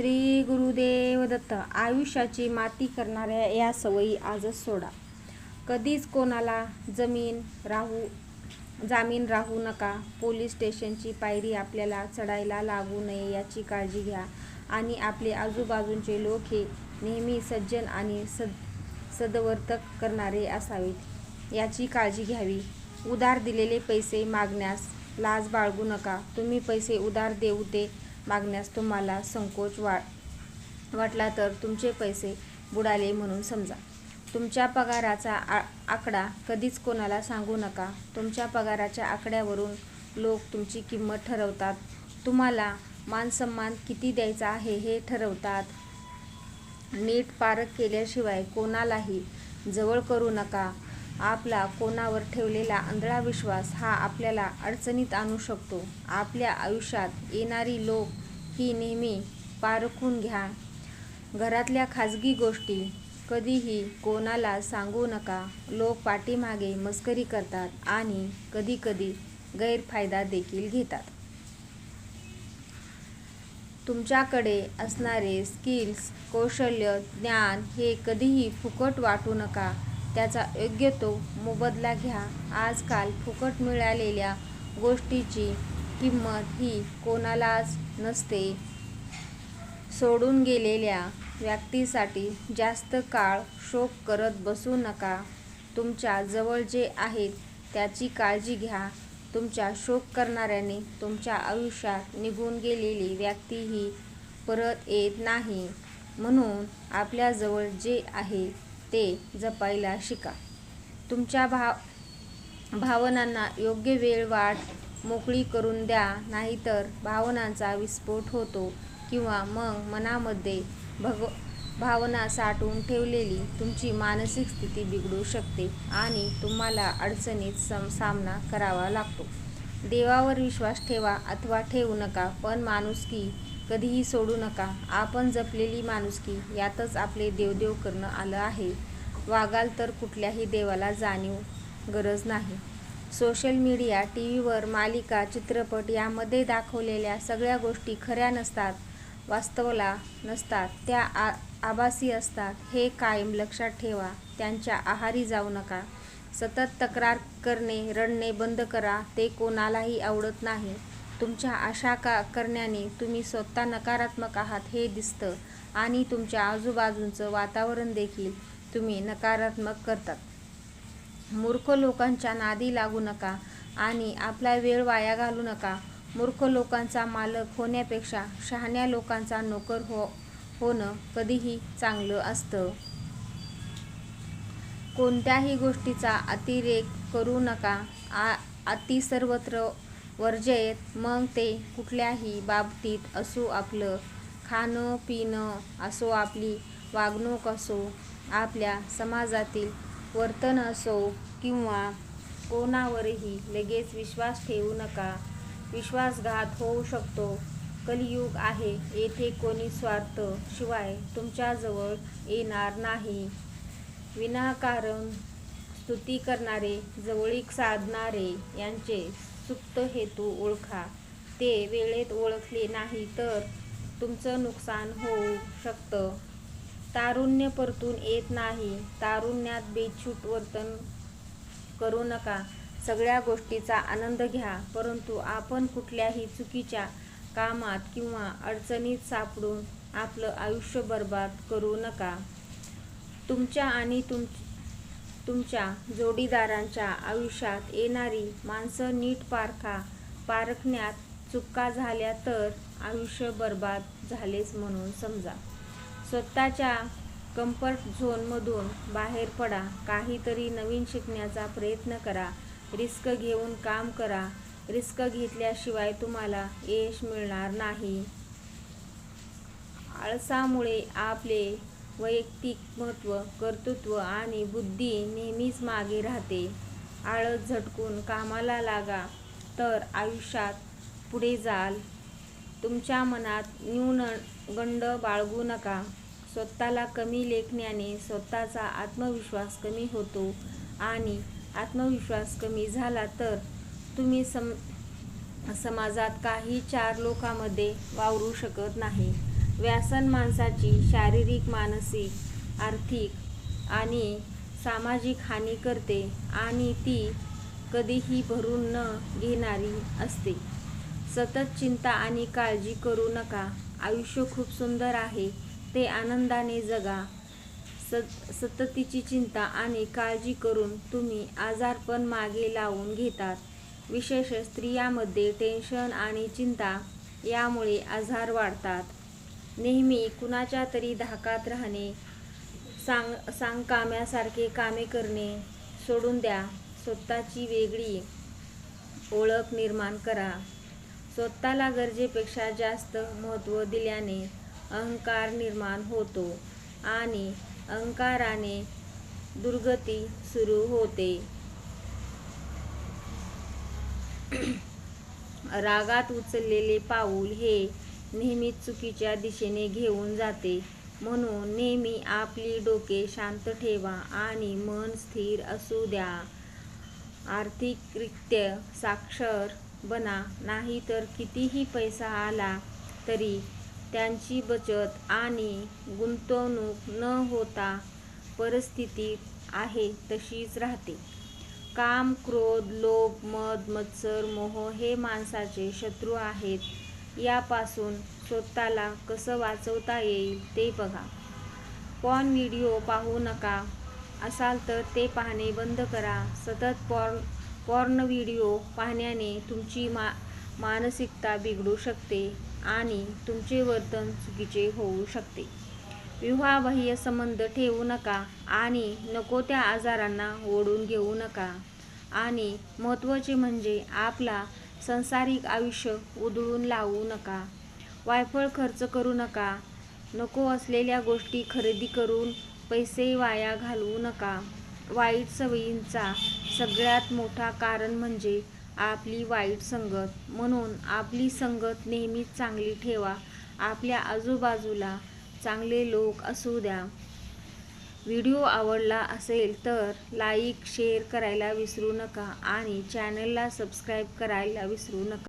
श्री गुरुदेव दत्त आयुष्याची माती करणाऱ्या या सवयी आजच सोडा. कधीच कोणाला जमीन राहू जामीन राहू नका. पोलीस स्टेशनची पायरी आपल्याला चढायला लागू नये याची काळजी घ्या. आणि आपले आजूबाजूचे लोक हे नेहमी सज्जन आणि सद सदवर्तक करणारे असावेत. याची काळजी घ्यावी. उधार दिलेले पैसे मागण्यास लाज बाळगू नका. तुम्ही पैसे उधार देऊ ते मागण्यास तुम्हाला संकोच वा वाटला तर तुमचे पैसे बुडाले म्हणून समजा. तुमच्या पगाराचा आ आकडा कधीच कोणाला सांगू नका. तुमच्या पगाराच्या आकड्यावरून लोक तुमची किंमत ठरवतात. तुम्हाला मानसन्मान किती द्यायचा आहे हे ठरवतात. नीट पारख केल्याशिवाय कोणालाही जवळ करू नका. आपला कोणावर ठेवलेला आंधळा विश्वास हा आपल्याला अडचणीत आणू शकतो. आपल्या आयुष्यात येणारी लोक ही नेहमी पारखून घ्या. घरातल्या खाजगी गोष्टी कधीही कोणाला सांगू नका. लोक पाठीमागे मस्करी करतात आणि कधीकधी गैरफायदा देखील घेतात. तुमच्याकडे असणारे स्किल्स कौशल्य ज्ञान हे कधीही फुकट वाटू नका. त्याचा योग्य तो मोबदला घ्या. आजकाल फुकट मिळालेल्या गोष्टीची किंमत ही कोणालाच नसते. सोडून गेलेल्या व्यक्तीसाठी जास्त काळ शोक करत बसू नका. तुमच्या जवळ जे आहेत त्याची काळजी घ्या. तुमच्या शोक करणाऱ्याने तुमच्या आयुष्यात निघून गेलेली व्यक्ती ही परत येत नाही. म्हणून आपल्याजवळ जे आहे ते जपायला शिका. तुमच्या भाव भावनांना योग्य वेळ वाट मोकळी करून द्या नाहीतर भावनांचा विस्फोट होतो किंवा मग मनामध्ये भग भावना साठवून ठेवलेली तुमची मानसिक स्थिती बिघडू शकते आणि तुम्हाला अडचणीत सम सामना करावा लागतो. देवावर विश्वास ठेवा अथवा ठेवू नका पण माणुसकी कधीही सोडू नका. आपण जपलेली माणुसकी यातच आपले देवदेव करणं आलं आहे. वागाल तर कुठल्याही देवाला जाणीव गरज नाही. सोशल मीडिया टी व्हीवर मालिका चित्रपट यामध्ये दाखवलेल्या सगळ्या गोष्टी खऱ्या नसतात वास्तवला नसतात त्या आ आभासी असतात. हे कायम लक्षात ठेवा त्यांच्या आहारी जाऊ नका. सतत तक्रार करणे रडणे बंद करा ते कोणालाही आवडत नाही. तुमच्या आशा का करण्याने तुम्ही स्वतः नकारात्मक आहात हे दिसतं आणि तुमच्या आजूबाजूचं वातावरण देखील तुम्ही नकारात्मक करतात. मूर्ख लोकांच्या नादी लागू नका आणि आपला वेळ वाया घालू नका. मूर्ख लोकांचा मालक होण्यापेक्षा शहाण्या लोकांचा नोकर हो होणं कधीही चांगलं असतं. कोणत्याही गोष्टीचा अतिरेक करू नका. आ अति सर्वत्र वर्जयेत मग ते कुठल्याही बाबतीत असो आपलं. खाणं पिणं असो आपली वागणूक असो आपल्या समाजातील वर्तन असो किंवा कोणावरही लगेच विश्वास ठेवू नका. विश्वासघात होऊ शकतो. कलियुग आहे. येथे कोणी स्वार्थ शिवाय तुमच्याजवळ येणार नाही. विनाकारण स्तुती करणारे जवळीक साधणारे यांचे सुप्त हेतू ओळखा. ते वेळेत ओळखले नाही तर तुमचं नुकसान होऊ शकतं. तारुण्य परतून येत नाही. तारुण्यात बेछूट वर्तन करू नका. सगळ्या गोष्टीचा आनंद घ्या. परंतु आपण कुठल्याही चुकीच्या कामात किंवा अडचणीत सापडून आपलं आयुष्य बर्बाद करू नका. तुमच्या आणि तुम तुमच्या जोडीदारांच्या आयुष्यात येणारी माणसं नीट पारखा पारखण्यात चुका झाल्या तर आयुष्य बर्बाद झालेच म्हणून समजा. स्वतःच्या कम्फर्ट झोनमधून बाहेर पडा. काहीतरी नवीन शिकण्याचा प्रयत्न करा. रिस्क घेऊन काम करा. रिस्क घेतल्याशिवाय तुम्हाला यश मिळणार नाही. आळसामुळे आपले वैयक्तिक महत्त्व कर्तृत्व आणि बुद्धी नेहमीच मागे राहते. आळस झटकून कामाला लागा तर आयुष्यात पुढे जाल. तुमच्या मनात न्यून गंड बाळगू नका. स्वतःला कमी लेखण्याने स्वतःचा आत्मविश्वास कमी होतो. आणि आत्मविश्वास कमी झाला तर तुम्ही सम समाजात काही चार लोकांमध्ये वावरू शकत नाही. व्यासन माणसाची शारीरिक मानसिक आर्थिक आणि सामाजिक हानी करते आणि ती कधीही भरून न घेणारी असते. सतत चिंता आणि काळजी करू नका. आयुष्य खूप सुंदर आहे. ते आनंदाने जगा. सत सततीची चिंता आणि काळजी करून तुम्ही आजारपण मागे लावून घेतात. विशेष स्त्रियामध्ये टेन्शन आणि चिंता यामुळे आजार वाढतात. नेहमी कुणाच्या तरी धाकात राहणे सांग सांगकाम्यासारखे कामे करणे सोडून द्या. स्वतःची वेगळी ओळख निर्माण करा. स्वतःला गरजेपेक्षा जास्त महत्त्व दिल्याने अहंकार निर्माण होतो आणि अहंकाराने दुर्गती सुरू होते. रागात उचललेले पाऊल हे नेहमीच चुकीच्या दिशेने घेऊन जाते. म्हणून नेहमी आपली डोके शांत ठेवा आणि मन स्थिर असू द्या. आर्थिकरित्या साक्षर बना नाही तर कितीही पैसा आला तरी त्यांची बचत आणि गुंतवणूक न होता परिस्थिती आहे तशीच राहते. काम क्रोध लोभ मद मत्सर मोह हे माणसाचे शत्रू आहेत. यापासून स्वतःला कसं वाचवता येईल ते बघा. पॉर्न व्हिडिओ पाहू नका. असाल तर ते पाहणे बंद करा. सतत पॉर्न पॉर्न व्हिडिओ पाहण्याने तुमची मा मानसिकता बिघडू शकते. आणि तुमचे वर्तन चुकीचे होऊ शकते. विवाहबाह्य संबंध ठेवू नका आणि नको त्या आजारांना ओढून घेऊ नका. आणि महत्त्वाचे म्हणजे आपला संसारिक आयुष्य उधळून लावू नका. वायफळ खर्च करू नका. नको असलेल्या गोष्टी खरेदी करून पैसे वाया घालवू नका. वाईट सवयींचा सगळ्यात मोठा कारण म्हणजे आपली वाईट संगत म्हणून आपली संगत नेहमीच चांगली ठेवा. आपल्या आजूबाजूला चांगले लोक असू द्या. व्हिडिओ आवडला असेल तर लाईक शेअर करायला विसरू नका आणि चॅनलला सबस्क्राईब करायला विसरू नका.